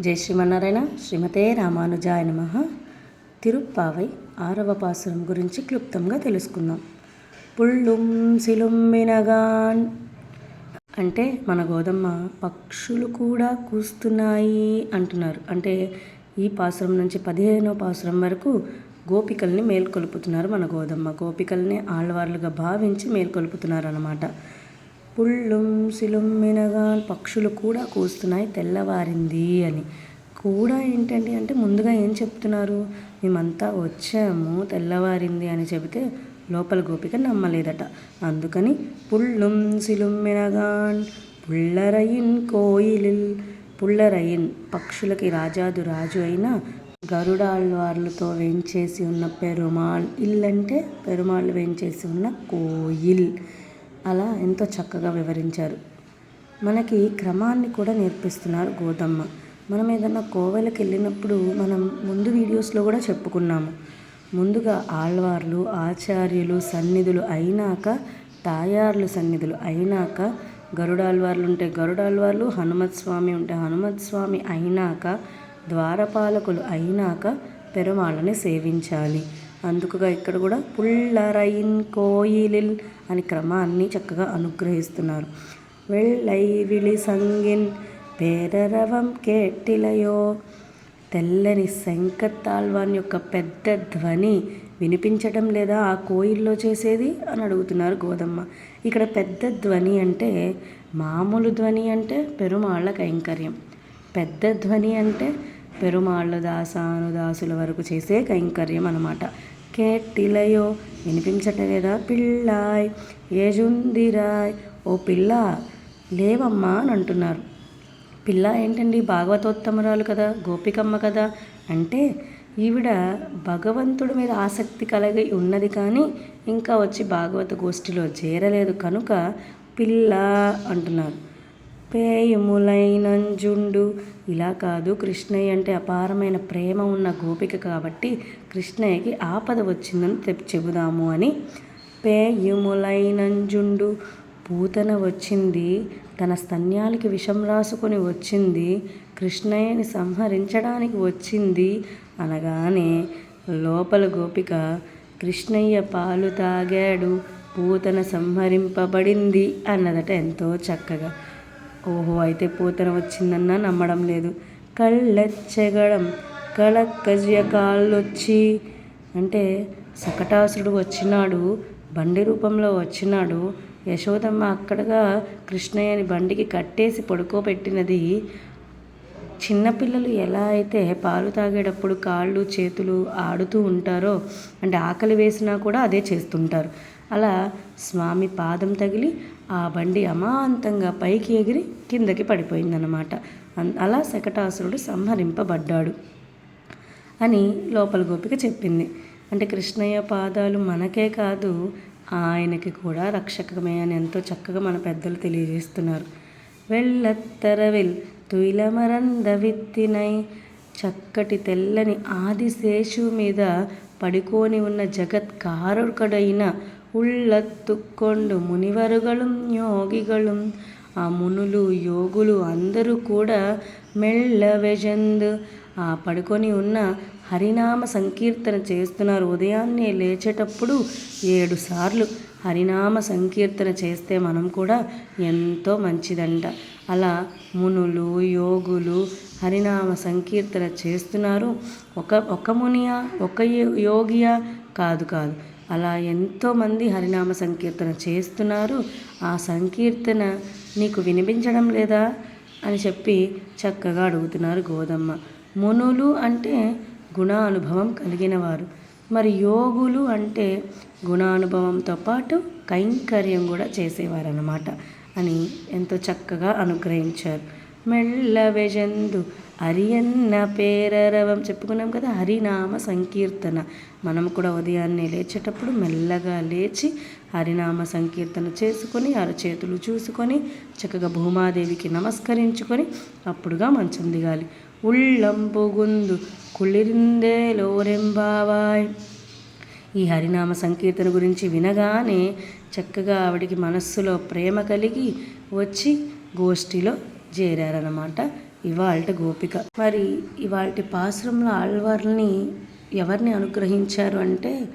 జై శ్రీమన్నారాయణ. శ్రీమతే రామానుజాయ నమ. తిరుప్పావై ఆరవ పాసురం గురించి క్లుప్తంగా తెలుసుకుందాం. పుళ్ళుం సిలుమ్మినగాన్ అంటే మన గోధమ్మ పక్షులు కూడా కూస్తున్నాయి అంటున్నారు. అంటే ఈ పాసురం నుంచి పదిహేనో పాసురం వరకు గోపికల్ని మేల్కొల్పుతున్నారు మన గోధమ్మ గోపికల్ని ఆళ్వార్లుగా భావించి మేల్కొల్పుతున్నారు అన్నమాట పుళ్ళుం సిలుమ్మినగాన్ పక్షులు కూడా కూస్తున్నాయి తెల్లవారింది అని. కూడా ఏంటండి అంటే ముందుగా ఏం చెప్తున్నారు? మేమంతా వచ్చాము తెల్లవారింది అని చెబితే లోపల గోపిక నమ్మలేదట. అందుకని పుళ్ళుం సిలుమ్మినగాన్ పుల్లరయిన్ కోయిలిల్ పుల్లరయిన్ పక్షులకి రాజాదు రాజు అయిన గరుడాళ్వార్లతో వేంచేసి ఉన్న పెరుమాళ్ ఇల్లంటే పెరుమాళ్ళు వేంచేసి ఉన్న కోయిల్. అలా ఎంతో చక్కగా వివరించారు. మనకి క్రమాన్ని కూడా నేర్పిస్తున్నారు గోదమ్మ. మనం ఏదన్నా కోవెలకి వెళ్ళినప్పుడు మనం ముందు వీడియోస్లో కూడా చెప్పుకున్నాము. ముందుగా ఆళ్వార్లు ఆచార్యులు సన్నిధులు అయినాక తాయార్లు సన్నిధులు అయినాక గరుడాళ్వార్లు ఉంటే గరుడాళ్వార్లు హనుమత్ స్వామి ఉంటే హనుమత్ స్వామి అయినాక ద్వారపాలకులు అయినాక పెరుమాళ్ళని సేవించాలి. అందుకుగా ఇక్కడ కూడా పుల్లరైన్ కోయిలిల్ అని క్రమాన్ని చక్కగా అనుగ్రహిస్తున్నారు. వెళ్ళై విళి సంగిన్ పేరరవం కేటిలయో. తెల్లని శంకత్తాల్వాన్ యొక్క పెద్ద ధ్వని వినిపించటం లేదా ఆ కోయిల్లో చేసేది? అని అడుగుతున్నారు గోదమ్మ. ఇక్కడ పెద్ద ధ్వని అంటే మామూలు ధ్వని అంటే పెరుమాళ్ళ కైంకర్యం. పెద్ద ధ్వని అంటే పెరుమాళ్ళ దాసానుదాసుల వరకు చేసే కైంకర్యం అనమాట కేటిలయో వినిపించటలేదా పిల్లాయ్ ఏజుందిరాయ్ ఓ పిల్ల లేవమ్మా అని అంటున్నారు పిల్ల ఏంటండి? భాగవతోత్తమరాలు కదా గోపికమ్మ కదా అంటే ఈవిడ భగవంతుడి మీద ఆసక్తి కలిగి ఉన్నది కానీ ఇంకా వచ్చి భాగవత గోష్ఠిలో చేరలేదు కనుక పిల్ల అంటున్నారు. పేయములైనంజుండు. ఇలా కాదు కృష్ణయ్య అంటే అపారమైన ప్రేమ ఉన్న గోపిక కాబట్టి కృష్ణయ్యకి ఆపద వచ్చిందని చెబుదాము అని. పేయుములైనంజుండు పూతన వచ్చింది తన స్తన్యాలకి విషం రాసుకొని వచ్చింది కృష్ణయ్యని సంహరించడానికి వచ్చింది అనగానే లోపల గోపిక కృష్ణయ్య పాలు తాగాడు పూతన సంహరింపబడింది అన్నదట ఎంతో చక్కగా. ఓహో అయితే పూతన వచ్చిందన్నా నమ్మడం లేదు. కళ్ళెచ్చగడం కళక్కజ్య కాళ్ళొచ్చి అంటే సకటాసురుడు వచ్చినాడు బండి రూపంలో వచ్చినాడు. యశోదమ్మ అక్కడగా కృష్ణయ్యని బండికి కట్టేసి పడుకోబెట్టినది చిన్నపిల్లలు ఎలా అయితే పాలు తాగేటప్పుడు కాళ్ళు చేతులు ఆడుతూ ఉంటారో అంటే ఆకలి వేసినా కూడా అదే చేస్తుంటారు. అలా స్వామి పాదం తగిలి ఆ బండి అమాంతంగా పైకి ఎగిరి కిందకి పడిపోయిందన్నమాట. అలా శకటాసురుడు సంహరింపబడ్డాడు అని లోపల గోపిక చెప్పింది. అంటే కృష్ణయ్య పాదాలు మనకే కాదు ఆయనకి కూడా రక్షకమే అని ఎంతో చక్కగా మన పెద్దలు తెలియజేస్తున్నారు. వెళ్ళత్తరవిల్ తుయిలమరంద విత్తినై చక్కటి తెల్లని ఆదిశేషు మీద పడుకొని ఉన్న జగత్కారుడైన ఉళ్ళత్తుక్కొండు మునివరుగళం యోగిగళం ఆ మునులు యోగులు అందరూ కూడా మెళ్ళవెజందు ఆ పడుకొని ఉన్న హరినామ సంకీర్తన చేస్తున్నారు. ఉదయాన్నే లేచేటప్పుడు ఏడు సార్లు హరినామ సంకీర్తన చేస్తే మనం కూడా ఎంతో మంచిదంట. అలా మునులు యోగులు హరినామ సంకీర్తన చేస్తున్నారు. ఒక ఒక మునియా ఒక యోగియా కాదు కాదు. అలా ఎంతోమంది హరినామ సంకీర్తన చేస్తున్నారు. ఆ సంకీర్తన నీకు వినిపించడం లేదా అని చెప్పి చక్కగా అడుగుతున్నారు గోదమ్మ. మునులు అంటే గుణానుభవం కలిగిన వారు. మరి యోగులు అంటే గుణానుభవంతో పాటు కైంకర్యం కూడా చేసేవారన్నమాట అని ఎంతో చక్కగా అనుగ్రహించారు. మెల్ల వెజందు హరియన్న పేరరవం. చెప్పుకున్నాం కదా హరినామ సంకీర్తన. మనం కూడా ఉదయాన్నే లేచేటప్పుడు మెల్లగా లేచి హరినామ సంకీర్తన చేసుకొని అరచేతులు చూసుకొని చక్కగా భూమాదేవికి నమస్కరించుకొని అప్పుడుగా మంచం దిగాలి. ఉళ్ళంపుగుందు కుళ్ళిరిందే లోరెంబావాయ్ ఈ హరినామ సంకీర్తన గురించి వినగానే చక్కగా ఆవిడికి మనస్సులో ప్రేమ కలిగి వచ్చి గోష్ఠిలో చేరారనమాట ఇవాళ గోపిక. మరి ఇవాళ పాసురంలో ఆళ్వార్లని ఎవరిని అనుగ్రహించారు అంటే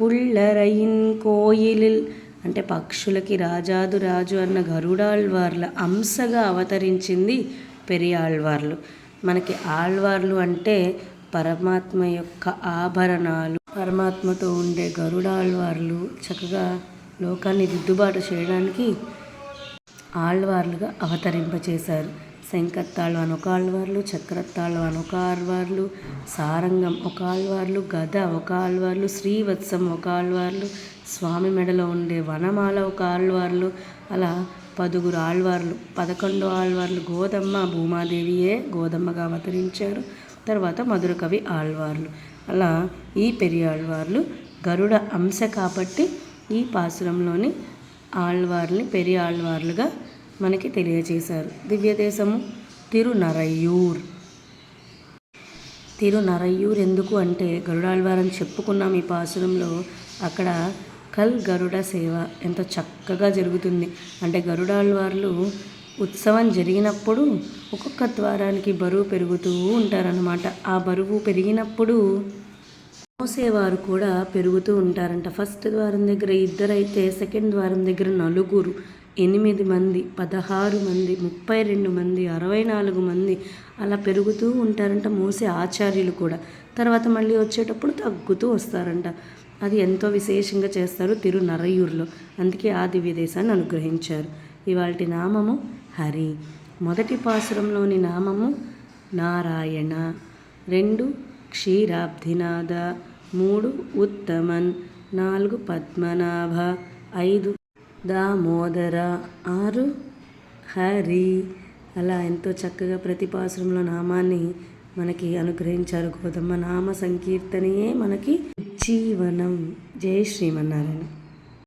పుల్లరైన్ కోయిలిల్ అంటే పక్షులకి రాజాదు రాజు అన్న గరుడాళ్వార్ల అంశగా అవతరించింది పెరియాళ్వార్లు. మనకి ఆళ్వార్లు అంటే పరమాత్మ యొక్క ఆభరణాలు. పరమాత్మతో ఉండే గరుడాళ్వార్లు చక్కగా లోకాన్ని దిద్దుబాటు చేయడానికి ఆళ్వార్లుగా అవతరింపచేశారు. శంకర్తాళ్ళు ఒక ఆళ్వార్లు చక్రత్తాళ్వాన్ ఒక ఆళ్వార్లు సారంగం ఒక ఆళ్వార్లు గద ఒక ఆళ్వార్లు శ్రీవత్సం ఒక ఆళ్వార్లు స్వామి మెడలో ఉండే వనమాల ఒక ఆళ్వార్లు అలా పదుగురు ఆళ్వార్లు పదకొండు ఆళ్వార్లు గోదమ్మ భూమాదేవియే గోదమ్మగా అవతరించారు. తర్వాత మధుర కవి ఆళ్వార్లు. అలా ఈ పెరియాళ్వార్లు గరుడ అంశ కాబట్టి ఈ పాసురంలోని ఆళ్వార్ని పెరియాళ్వార్లుగా మనకి తెలియజేశారు. దివ్యదేశము తిరునరయ్యూర్. తిరునరయ్యూర్ ఎందుకు అంటే గరుడాళ్వారని చెప్పుకున్నాం ఈ పాసురంలో అక్కడ కల్ గరుడ సేవ ఎంతో చక్కగా జరుగుతుంది. అంటే గరుడాళ్వార్లు ఉత్సవం జరిగినప్పుడు ఒక్కొక్క ద్వారానికి బరువు పెరుగుతూ ఉంటారనమాట ఆ బరువు పెరిగినప్పుడు మోసేవారు కూడా పెరుగుతూ ఉంటారంట. ఫస్ట్ ద్వారం దగ్గర ఇద్దరైతే సెకండ్ ద్వారం దగ్గర నలుగురు. ఎనిమిది మంది పదహారు మంది ముప్పై రెండు మంది అరవై నాలుగు మంది అలా పెరుగుతూ ఉంటారంట మోసే ఆచార్యులు కూడా. తర్వాత మళ్ళీ వచ్చేటప్పుడు తగ్గుతూ వస్తారంట. అది ఎంతో విశేషంగా చేస్తారు తిరునరయూరులో అందుకే ఆ దివ్య దేశాన్ని అనుగ్రహించారు. ఇవాటి నామము హరి. మొదటి పాసురంలోని నామము నారాయణ. రెండు క్షీరాబ్ధినాథ మూడు ఉత్తమన్ నాలుగు పద్మనాభ ఐదు దామోదర ఆరు. హరి. అలా ఎంతో చక్కగా ప్రతి పాసురంలో నామాన్ని మనకి అనుగ్రహించారు. గోదమ్మ నామ సంకీర్తనయే మనకి జీవనం. జై శ్రీమన్నారాయణ.